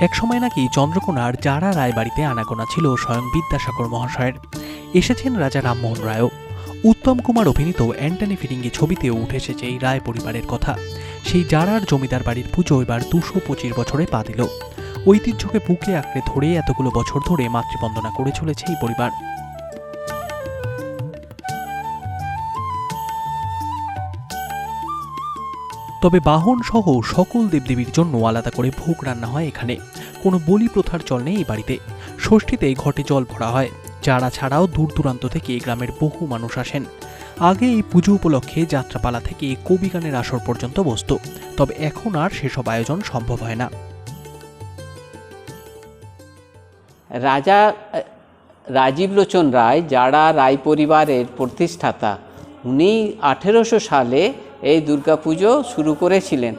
একসময় নাকি চন্দ্রকোনার যারা রায় বাড়িতে আনাগোনা ছিল স্বয়ং বিদ্যাসাগর মহাশয়ের। এসেছেন রাজা রামমোহন রায়ও। উত্তম কুমার অভিনীত অ্যান্টনি ফিরিঙ্গি ছবিতেও উঠে এসেছে এই রায় পরিবারের কথা। সেই জারার জমিদার বাড়ির পুজো এবার দুশো পঁচিশ বছরে পা দিল। ঐতিহ্যকে বুকে আঁকড়ে ধরে এতগুলো বছর ধরে মাতৃবন্দনা করে চলেছে এই পরিবার। তবে বাহন সহ সকল দেবদেবীর জন্য আলাদা করে ভোগ রান্না হয় এখানে। কোনো বলি প্রথার চল নেই এই বাড়িতে। ষষ্ঠীতে ঘটে জল ভরা হয়। যারা ছাড়াও দূর দূরান্ত থেকে গ্রামের বহু মানুষ আসেন। আগে এই পুজো উপলক্ষে যাত্রাপালা থেকে কবি গানের আসর পর্যন্ত বসত। তবে এখন আর সেসব আয়োজন সম্ভব হয় না। রাজা, রাজীব লোচন রায় যারা রায় পরিবারের প্রতিষ্ঠাতা, উনি আঠেরোশো সালে এই দুর্গাপুজো শুরু করেছিলেন।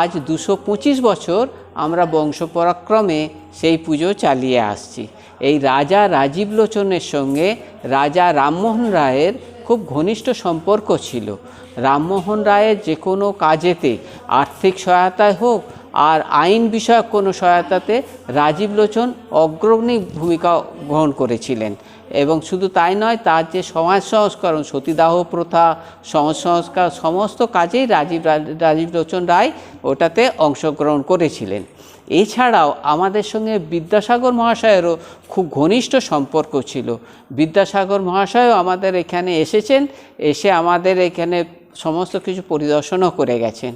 আজ দুশো পঁচিশ বছর আমরা বংশপরাক্রমে সেই পুজো চালিয়ে আসছি। এই রাজা রাজীব লোচনের সঙ্গে রাজা রামমোহন রায়ের খুব ঘনিষ্ঠ সম্পর্ক ছিল। রামমোহন রায়ের যে কোনো কাজেতে আর্থিক সহায়তায় হোক আর আইন বিষয়ক কোনো সহায়তাতে রাজীব লোচন অগ্রণী ভূমিকা গ্রহণ করেছিলেন। এবং শুধু তাই নয়, তার যে সমাজ সংস্করণ, সতীদাহ প্রথা, সমাজ সংস্কার, সমস্ত কাজেই রাজীব রাজীব লোচন রায় ওটাতে অংশগ্রহণ করেছিলেন। এছাড়াও আমাদের সঙ্গে বিদ্যাসাগর মহাশয়েরও খুব ঘনিষ্ঠ সম্পর্ক ছিল। বিদ্যাসাগর মহাশয়ও আমাদের এখানে এসেছেন, এসে আমাদের এখানে সমস্ত কিছু পরিদর্শনও করে গেছেন।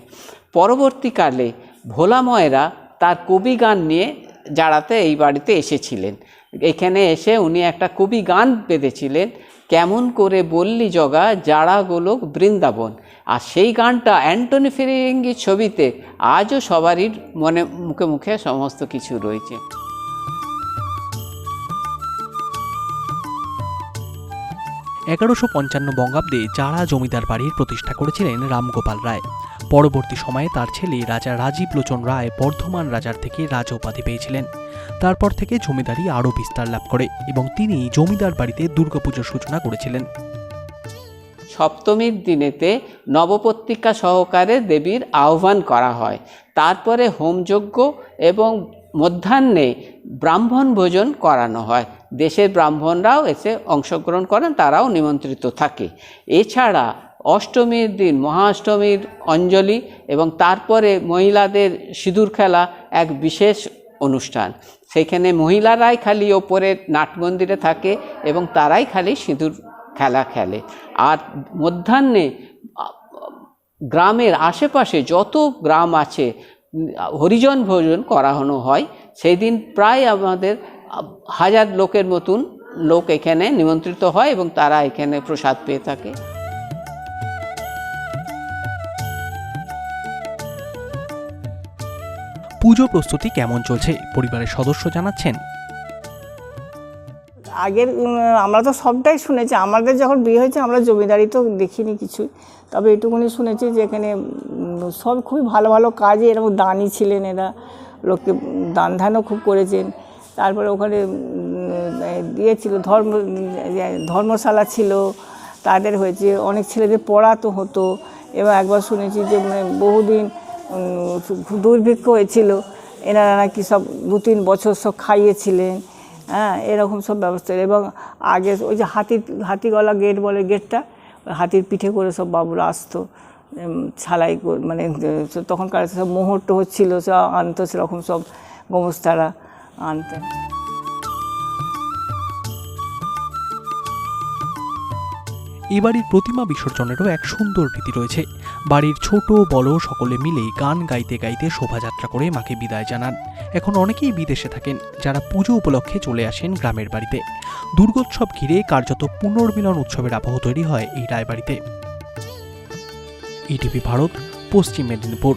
পরবর্তীকালে ভোলা ময়রা তার কবি গান নিয়ে যাড়াতে এই বাড়িতে এসেছিলেন। এখানে এসে উনি একটা কবি গান বেঁধেছিলেন, কেমন করে বললি জগা, যারা গোলক বৃন্দাবন। আর সেই গানটা অ্যান্টনি ফিরিঙ্গি ছবিতে আজও সবারই মনে, মুখে মুখে সমস্ত কিছু রয়েছে। এগারোশো পঞ্চান্ন বঙ্গাব্দে যারা জমিদার বাড়ির প্রতিষ্ঠা করেছিলেন রামগোপাল রায়। পরবর্তী সময়ে তার ছেলে রাজা রাজীব লোচন রায় বর্ধমান রাজার থেকে রাজা উপাধি পেয়েছিলেন। তারপর থেকে জমিদারি আরও বিস্তার লাভ করে এবং তিনি জমিদার বাড়িতে দুর্গাপুজোর সূচনা করেছিলেন। সপ্তমীর দিনেতে নবপত্রিকা সহকারে দেবীর আহ্বান করা হয়। তারপরে হোমযজ্ঞ এবং মধ্যাহ্নে ব্রাহ্মণ ভোজন করানো হয়। দেশের ব্রাহ্মণরাও এসে অংশগ্রহণ করেন, তারাও নিমন্ত্রিত থাকে। এছাড়া অষ্টমীর দিন, মহাষ্টমীর অঞ্জলি এবং তারপরে মহিলাদের সিঁদুর খেলা এক বিশেষ অনুষ্ঠান। সেখানে মহিলারাই খালি ওপরে নাটমন্দিরে থাকে এবং তারাই খালি সিঁদুর খেলা খেলে। আর মধ্যাহ্নে গ্রামের আশেপাশে যত গ্রাম আছে, হরিজন ভোজন করানো হয়। সেই দিন প্রায় আমাদের হাজার লোকের মতন লোক এখানে নিমন্ত্রিত হয় এবং তারা এখানে প্রসাদ পেয়ে থাকে। পুজো প্রস্তুতি কেমন চলছে? পরিবারের সদস্য জানাচ্ছেন। আগের আমরা তো সবটাই শুনেছি। আমাদের যখন বিয়ে হয়েছে আমরা জমিদারি তো দেখিনি কিছুই। তবে এটুকুনি শুনেছি যে এখানে সব খুবই ভালো ভালো কাজে এরকম দানি ছিলেন এরা। লোককে দান ধ্যানও খুব করেছেন। তারপরে ওখানে এ, দিয়েছিল ধর্ম ধর্মশালা ছিল। তাদের হয়েছে অনেক ছেলেদের পড়াতো হতো। এবং একবার শুনেছি যে মানে বহুদিন দুর্ভিক্ষ হয়েছিল। এনারা নাকি সব দু তিন বছর সব খাইয়েছিলেন হ্যাঁ এরকম সব ব্যবস্থা এবং আগে ওই যে হাতির হাতিগলা গেট বলে গেটটা হাতির পিঠে করে সব বাবুরা আসতো ছালাই মানে তখনকার সব মোহর টোহর ছিল সব আনতো, সেরকম সব গোমস্তারা আনতেন। এই বাড়ির প্রতিমা বিসর্জনেরও এক সুন্দর রীতি রয়েছে। বাড়ির ছোট বড় সকলে মিলেই গান গাইতে গাইতে শোভাযাত্রা করে মাকে বিদায় জানান। এখন অনেকেই বিদেশে থাকেন, যারা পুজো উপলক্ষে চলে আসেন গ্রামের বাড়িতে। দুর্গোৎসব ঘিরে কার্যত পুনর্মিলন উৎসবের আবহ তৈরি হয় এই রায়বাড়িতে। ইটিভি ভারত, পশ্চিম মেদিনীপুর।